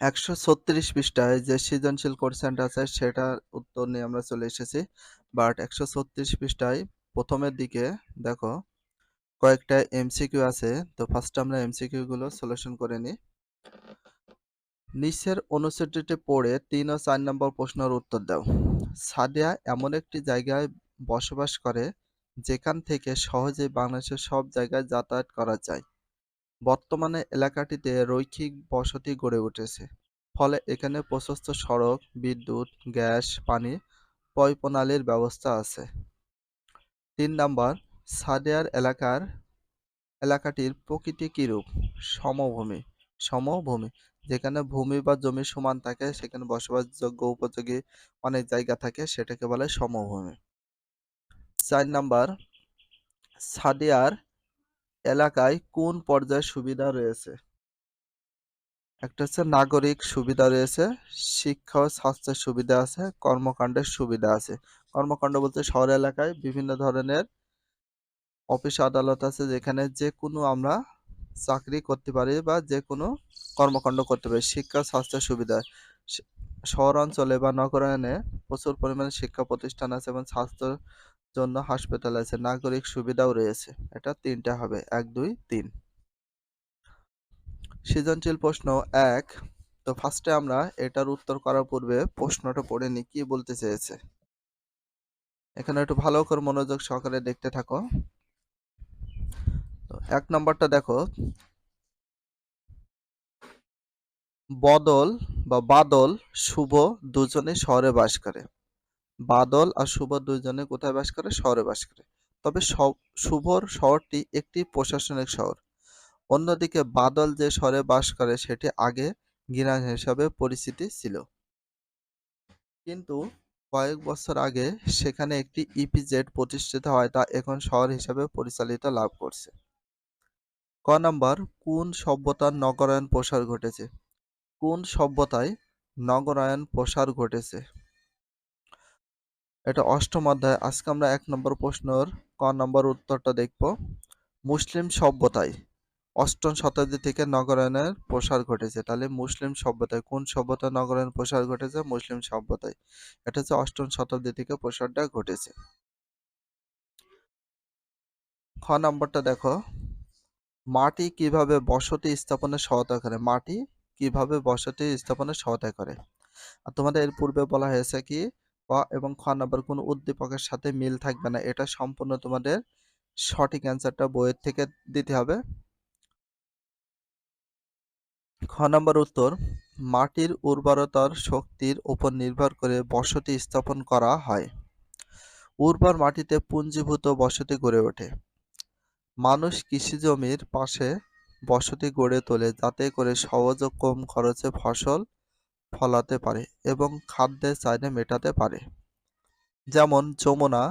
একশো ছত্রিশ পৃষ্ঠায় যে সৃজনশীল কোশ্চেনটা আছে, সেটার উত্তর নিয়ে আমরা চলে এসেছি। বাট একশো ছত্রিশ পৃষ্ঠায় প্রথমের দিকে দেখো, কয়েকটা এমসিকিউ আছে, তো ফার্স্ট আমরা এমসিকিউ গুলো সলিউশন করে নিই। নিচের অনুচ্ছেদটি পড়ে তিন ও চার নম্বর প্রশ্নের উত্তর দাও। সাদিয়া এমন একটি জায়গায় বসবাস করে, যেখান থেকে সহজেই বাংলাদেশের সব জায়গায় যাতায়াত করা যায়। বর্তমানে এলাকাটিতে রৈখিক বসতি গড়ে উঠেছে। ফলে এখানে প্রশস্ত সড়ক, বিদ্যুৎ, গ্যাস, পানি, পয়ঃপ্রণালীর ব্যবস্থা আছে। তিন নম্বর, সাদিয়ার এলাকার, এলাকাটির প্রকৃতি কিরূপ? সমভূমি। সমভূমি। যেখানে ভূমি বা জমি সমান থাকে, সেখানে বসবাসযোগ্য উপযোগী অনেক জায়গা থাকে, সেটাকে বলে সমভূমি। চার নাম্বার, সাদিয়ার এলাকায় কোন পর্যায়ে সুবিধা রয়েছে? একটা হচ্ছে নাগরিক সুবিধা রয়েছে, শিক্ষা ও স্বাস্থ্যের সুবিধা আছে, কর্মকাণ্ডের সুবিধা আছে। কর্মকাণ্ড বলতে শহর এলাকায় বিভিন্ন ধরনের অফিস আদালত আছে, যেখানে যে কোনো আমরা চাকরি করতে পারি বা যে কোনো কর্মকাণ্ড করতে পারি, শিক্ষা স্বাস্থ্য সুবিধা। শহর অঞ্চলে বা নগরায়নে প্রচুর পরিমাণে শিক্ষা প্রতিষ্ঠান আছে এবং স্বাস্থ্য জন্য হাসপাতাল আছে নাগরিক সুবিধাও রয়েছে। এটা তিনটা হবে, এক, দুই, তিন। সৃজনশীল প্রশ্ন এক। তো ফার্স্টে আমরা এটার উত্তর করার পূর্বে প্রশ্নটা পড়ে নি কি বলতে চেয়েছে? এখানে একটু ভালো করে মনোযোগ সহকারে দেখতে থাকো। তো এক নম্বরটা দেখো। বদল বা বাদল শুভ দুজনে শহরে বাস করে। বাদল আর শুভ দুইজনে কোথায় বাস করে? শহরে বাস করে। তবে শুভর শহরটি একটি প্রশাসনিক শহর। অন্যদিকে বাদল যে শহরে বাস করে, সেটি আগে গিরান হিসাবে পরিচিতি ছিল। কিন্তু কয়েক বছর আগে সেখানে একটি ইপিজেড প্রতিষ্ঠিত হয়, তা এখন শহর হিসাবে পরিচালিত লাভ করছে। ক নাম্বার, কোন সভ্যতার নগরায়ন প্রসার ঘটেছে? কোন সভ্যতায় নগরায়ন প্রসার ঘটেছে? এটা অষ্টম অধ্যায়। আজকে আমরা এক নম্বর প্রশ্নের ক নম্বর উত্তরটা দেখব। মুসলিম সভ্যতায় অষ্টম শতাব্দী থেকে নগরায়নের প্রসার ঘটেছে। তাহলে মুসলিম সভ্যতায় কোন সভ্যতা নগরায়ন প্রসার ঘটেছে? মুসলিম সভ্যতায়। এটা হচ্ছে অষ্টম শতাব্দী থেকে প্রসারটা ঘটেছে। খ নম্বরটা দেখো। মাটি কীভাবে বসতি স্থাপনে সহায়তা করে? মাটি কীভাবে বসতি স্থাপনে সহায়তা করে? আর তোমাদের এর পূর্বে বলা হয়েছে কি ক এবং খ নাম্বার কোনো উদ্দীপকের সাথে মিল থাকবে না। এটা সম্পূর্ণ তোমাদের সঠিক অ্যান্সারটা বইয়ের থেকে দিতে হবে। খ নম্বর উত্তর, মাটির উর্বরতার শক্তির উপর নির্ভর করে বসতি স্থাপন করা হয়। উর্বর মাটিতে পুঞ্জীভূত বসতি গড়ে ওঠে। মানুষ কৃষি জমির পাশে বসতি গড়ে তোলে, যাতে করে সহজ ও কম খরচে ফসল ফলাতে পারে এবং খাদ্যের চাহিদা মেটাতে পারে। যেমন, যমুনা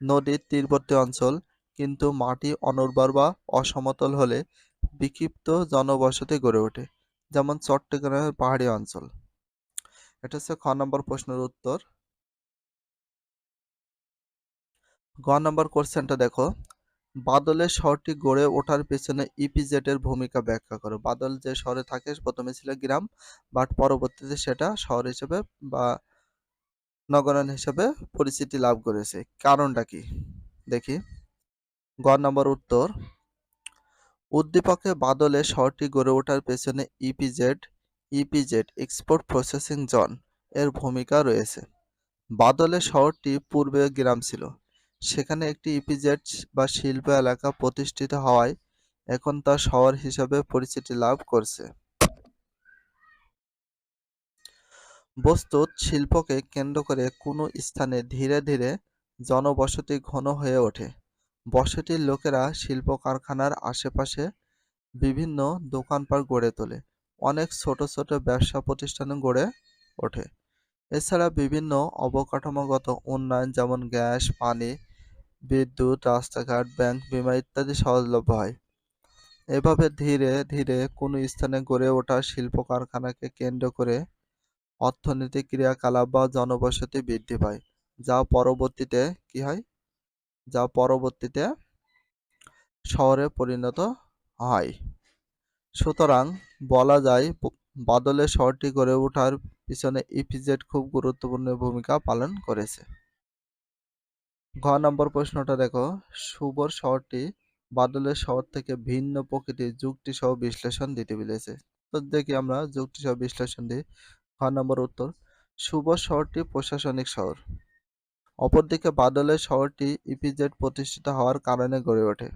নদীর তীরবর্তী অঞ্চল, কিন্তু মাটি অনুর্বর বা অসমতল হলে বিক্ষিপ্ত জনবসতি গড়ে ওঠে, যেমন চট্টগ্রামের পাহাড়ি অঞ্চল। এটা হচ্ছে খ নম্বর প্রশ্নের উত্তর। গ নম্বর কোশ্চেনটা দেখো। বাদলের শহরটি গড়ে ওঠার পেছনে ইপিজেটের ভূমিকা ব্যাখ্যা করো। বাদল যে শহরে থাকে, প্রথমে ছিল গ্রাম বাট পরবর্তীতে সেটা শহর হিসেবে বা নগরায়ন হিসেবে পরিচিতি লাভ করেছে। কারণটা কি? দেখি। গ নম্বর উত্তর। উদ্দীপকে বাদলে শহরটি গড়ে ওঠার পেছনে EPZ EPZ export processing zone এর ভূমিকা রয়েছে। বাদলে শহরটি পূর্বে গ্রাম ছিল। সেখানে একটি ইপিজেড বা শিল্প এলাকা প্রতিষ্ঠিত হওয়ায় এখন তা শহর হিসাবে পরিচিতি লাভ করছে। বস্তুত শিল্পকে কেন্দ্র করে কোনো স্থানে ধীরে ধীরে জনবসতি ঘন হয়ে ওঠে। বসতির লোকেরা শিল্প কারখানার আশেপাশে বিভিন্ন দোকানপাট গড়ে তোলে। অনেক ছোট ছোট ব্যবসা প্রতিষ্ঠান গড়ে ওঠে। এছাড়া বিভিন্ন অবকাঠামোগত উন্নয়ন যেমন গ্যাস, পানি বিদ্যুৎ, রাস্তাঘাট, ব্যাংক বিমা ইত্যাদি সহজলভ্য হয়। এভাবে ধীরে ধীরে কোনো স্থানে গড়ে ওঠা শিল্প কারখানাকে কেন্দ্র করে অর্থনৈতিক ক্রিয়াকলাপ বা জনবসতি বৃদ্ধি পায়। যা পরবর্তীতে কি হয়? যা পরবর্তীতে শহরে পরিণত হয়। সুতরাং বলা যায় বাদলের শহরটি গড়ে ওঠার পিছনে ইপিজেড খুব গুরুত্বপূর্ণ ভূমিকা পালন করেছে। ঘ নম্বর প্রশ্নটা দেখো। সুবর শহরটি বাদলের শহর থেকে ভিন্ন প্রকৃতির যুক্তি সহ বিশ্লেষণ দিতে বলেছে। তো দেখি আমরা যুক্তি সহ বিশ্লেষণ দিই। ঘ নম্বর উত্তর, সুবর শহরটি প্রশাসনিক শহর। অপরদিকে বাদলের শহরটি ইপিজেড প্রতিষ্ঠিত হওয়ার কারণে গড়ে ওঠে।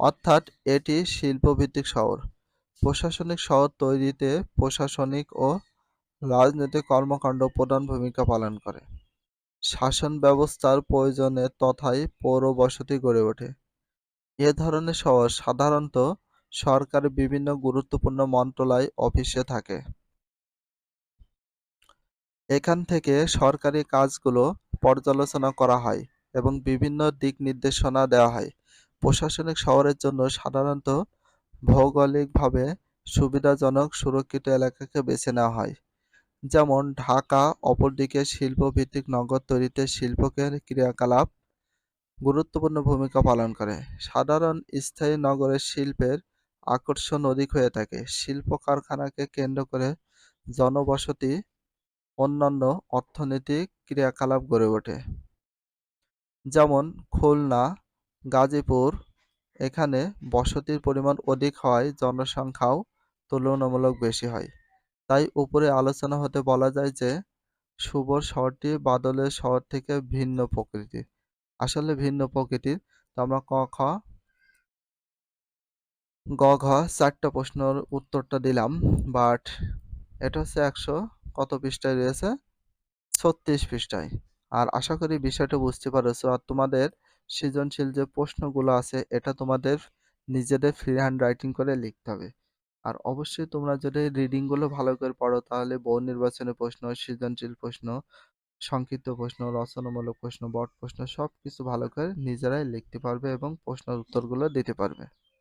অর্থাৎ এটি শিল্পভিত্তিক শহর। প্রশাসনিক শহর তৈরিতে প্রশাসনিক ও রাজনৈতিক কর্মকাণ্ড প্রধান ভূমিকা পালন করে। শাসন ব্যবস্থার প্রয়োজনে তথায় পৌর বসতি গড়ে ওঠে। এ ধরনের শহর সাধারণত সরকারের বিভিন্ন গুরুত্বপূর্ণ মন্ত্রণালয় অফিসে থাকে। এখান থেকে সরকারি কাজগুলো পর্যালোচনা করা হয় এবং বিভিন্ন দিক নির্দেশনা দেওয়া হয়। প্রশাসনিক শহরের জন্য সাধারণত ভৌগোলিকভাবে সুবিধাজনক সুরক্ষিত এলাকাকে বেছে নেওয়া হয়। যেমন ঢাকা, অপরদিকে শিল্পভিত্তিক নগর তৈরিতে শিল্পকের ক্রিয়াকলাপ গুরুত্বপূর্ণ ভূমিকা পালন করে। সাধারণ স্থায়ী নগরের শিল্পের আকর্ষণ অধিক হয়ে থাকে। শিল্প কারখানাকে কেন্দ্র করে জনবসতি অন্যান্য অর্থনৈতিক ক্রিয়াকলাপ গড়ে ওঠে। যেমন খুলনা, গাজীপুর, এখানে বসতির পরিমাণ অধিক হওয়ায় জনসংখ্যাও তুলনামূলক বেশি হয়। তাই উপরে আলোচনা হতে বলা যায় যে, সুবর শহরটি বাদলের শহর থেকে ভিন্ন প্রকৃতির আসলে ভিন্ন প্রকৃতির তো আমরা ক, খ, গ, ঘ চারটা প্রশ্নের উত্তরটা দিলাম বাট এটা হচ্ছে একশো কত পৃষ্ঠায় রয়েছে? ছত্রিশ পৃষ্ঠায়। আর আশা করি বিষয়টা বুঝতে পারছ। আর তোমাদের সৃজনশীল যে প্রশ্নগুলো আছে, এটা তোমাদের নিজেদের ফ্রি হ্যান্ড রাইটিং করে লিখতে হবে। আর অবশ্যই তোমরা যদি রিডিংগুলো ভালো করে পড়ো, তাহলে বহু নির্বাচনের প্রশ্ন, সৃজনশীল প্রশ্ন, সংক্ষিপ্ত প্রশ্ন, রচনামূলক প্রশ্ন, বট প্রশ্ন সব কিছু ভালো করে নিজেরাই লিখতে পারবে এবং প্রশ্নের উত্তরগুলো দিতে পারবে।